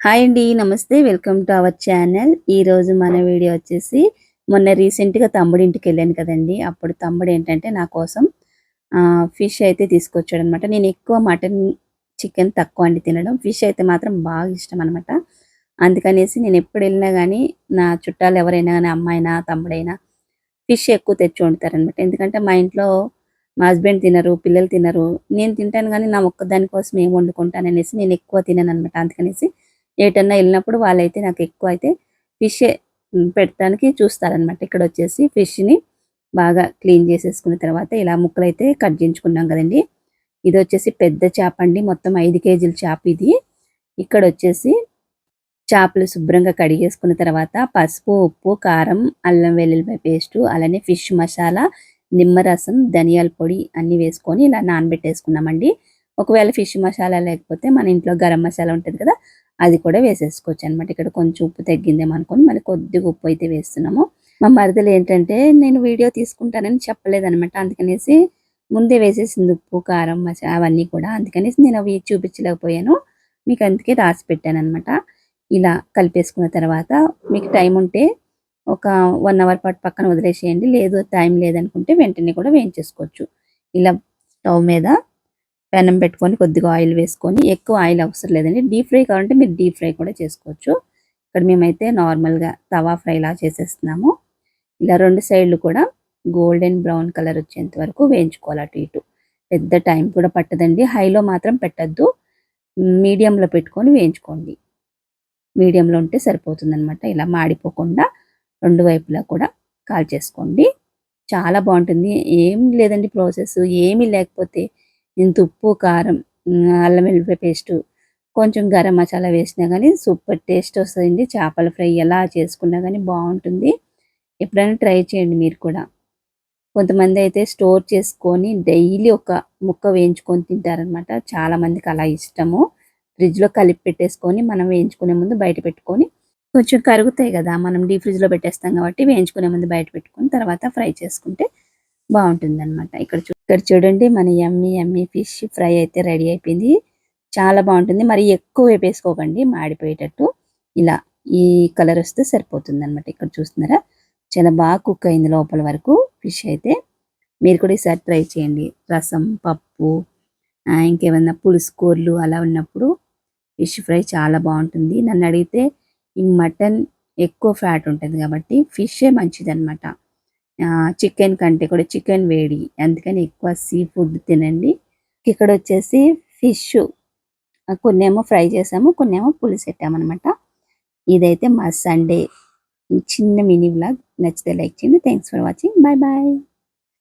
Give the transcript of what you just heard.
Hi అండి నమస్తే. Welcome to our channel. ఈరోజు మన వీడియో వచ్చేసి మొన్న రీసెంట్గా తమ్ముడి ఇంటికి వెళ్ళాను కదండి. అప్పుడు తమ్ముడు ఏంటంటే నా కోసం ఫిష్ అయితే తీసుకొచ్చాడు అనమాట నేను ఎక్కువ మటన్ చికెన్ తక్కువ అండి తినడం. ఫిష్ అయితే మాత్రం బాగా ఇష్టం అనమాట. అందుకనేసి నేను ఎప్పుడు వెళ్ళినా కానీ నా చుట్టాలు ఎవరైనా కానీ అమ్మాయినా తమ్ముడైనా ఫిష్ ఎక్కువ తెచ్చి వండుతారనమాట. ఎందుకంటే మా ఇంట్లో మా హస్బెండ్ తినరు పిల్లలు తినరు. నేను తింటాను కానీ నా ఒక్కదానికోసం ఏం వండుకుంటాను అనేసి నేను ఎక్కువ తినను అనమాట అందుకనేసి ఏటన్నా వెళ్ళినప్పుడు వాళ్ళైతే నాకు ఎక్కువ అయితే ఫిష్ పెట్టడానికి చూస్తారనమాట ఇక్కడ వచ్చేసి ఫిష్ని బాగా క్లీన్ చేసేసుకున్న తర్వాత ఇలా ముక్కలు అయితే కట్ చేయించుకున్నాం కదండి. ఇది వచ్చేసి పెద్ద చేప అండి. మొత్తం ఐదు కేజీల చేప ఇది. ఇక్కడ వచ్చేసి చేపలు శుభ్రంగా కడిగేసుకున్న తర్వాత పసుపు ఉప్పు కారం అల్లం వెల్లుల్లిపాయ పేస్టు అలానే ఫిష్ మసాలా నిమ్మరసం ధనియాల పొడి అన్నీ వేసుకొని ఇలా నానబెట్టేసుకున్నామండి. ఒకవేళ ఫిష్ మసాలా లేకపోతే మన ఇంట్లో గరం మసాలా ఉంటుంది కదా అది కూడా వేసేసుకోవచ్చు అనమాట ఇక్కడ కొంచెం ఉప్పు తగ్గిందేమో అనుకొని మళ్ళీ కొద్దిగా ఉప్పు అయితే వేస్తున్నాము. మా మరదలు ఏంటంటే నేను వీడియో తీసుకుంటానని చెప్పలేదనమాట అందుకనేసి ముందే వేసేసింది ఉప్పు కారం మసాలా అవన్నీ కూడా అందుకనేసి నేను అవి చూపించలేకపోయాను. మీకు అందుకే రాసి పెట్టాను అనమాట ఇలా కలిపేసుకున్న తర్వాత మీకు టైం ఉంటే ఒక వన్ అవర్ పాటు పక్కన వదిలేసేయండి. లేదు టైం లేదనుకుంటే వెంటనే కూడా వేయించేసుకోవచ్చు. ఇలా స్టవ్ మీద పెనం పెట్టుకొని కొద్దిగా ఆయిల్ వేసుకొని ఎక్కువ ఆయిల్ అవసరం లేదండి. డీప్ ఫ్రై కావాలంటే మీరు డీప్ ఫ్రై కూడా చేసుకోవచ్చు. ఇక్కడ మేమైతే నార్మల్గా తవా ఫ్రైలా చేసేస్తున్నాము. ఇలా రెండు సైడ్లు కూడా గోల్డెన్ బ్రౌన్ కలర్ వచ్చేంత వరకు వేయించుకోవాలి అటు ఇటు. పెద్ద టైం కూడా పట్టదండి. హైలో మాత్రం పెట్టద్దు. మీడియంలో పెట్టుకొని వేయించుకోండి. మీడియంలో ఉంటే సరిపోతుందన్నమాట. ఇలా మాడిపోకుండా రెండు వైపులా కూడా కాల్ చేసుకోండి చాలా బాగుంటుంది. ఏం లేదండి ప్రాసెస్. ఏమీ లేకపోతే ఇంత ఉప్పు కారం అల్లం వెల్లిపాయ పేస్టు కొంచెం గరం మసాలా వేసినా కానీ సూపర్ టేస్ట్ వస్తుందండి. చేపల ఫ్రై ఎలా చేసుకున్నా కానీ బాగుంటుంది. ఎప్పుడైనా ట్రై చేయండి మీరు కూడా. కొంతమంది అయితే స్టోర్ చేసుకొని డైలీ ఒక ముక్క వేయించుకొని తింటారనమాట చాలా మందికి అలా ఇష్టము. ఫ్రిడ్జ్లో కలిపి పెట్టేసుకొని మనం వేయించుకునే ముందు బయట పెట్టుకొని కొంచెం కరుగుతాయి కదా మనం డీ ఫ్రిడ్జ్లో పెట్టేస్తాం కాబట్టి వేయించుకునే ముందు బయట పెట్టుకొని తర్వాత ఫ్రై చేసుకుంటే బాగుంటుంది అనమాట ఇక్కడ ఇక్కడ చూడండి మన ఎమ్మి ఎమ్మి ఫిష్ ఫ్రై అయితే రెడీ అయిపోయింది. చాలా బాగుంటుంది. మరి ఎక్కువ వేపేసుకోకండి మాడిపోయేటట్టు. ఇలా ఈ కలర్ వస్తే సరిపోతుంది అనమాట ఇక్కడ చూస్తున్నారా? చాలా బాగా కుక్ అయింది లోపల వరకు ఫిష్ అయితే. మీరు కూడా ఈసారి ట్రై చేయండి. రసం పప్పు ఇంకేమన్నా పులుసు కూరలు అలా ఉన్నప్పుడు ఫిష్ ఫ్రై చాలా బాగుంటుంది. నన్ను అడిగితే ఈ మటన్ ఎక్కువ ఫ్యాట్ ఉంటుంది కాబట్టి ఫిషే మంచిది అనమాట చికెన్ కంటే కూడా చికెన్ వేడి. అందుకని ఎక్కువ సీ ఫుడ్ తినండి. ఇక్కడ వచ్చేసి ఫిష్ కొన్నేమో ఫ్రై చేసాము కొన్నేమో పులుసు పెట్టామన్నమాట. ఇదైతే మా సండే చిన్న మినీ వ్లాగ్ నచ్చితే లైక్ చేయండి. Thanks for watching bye bye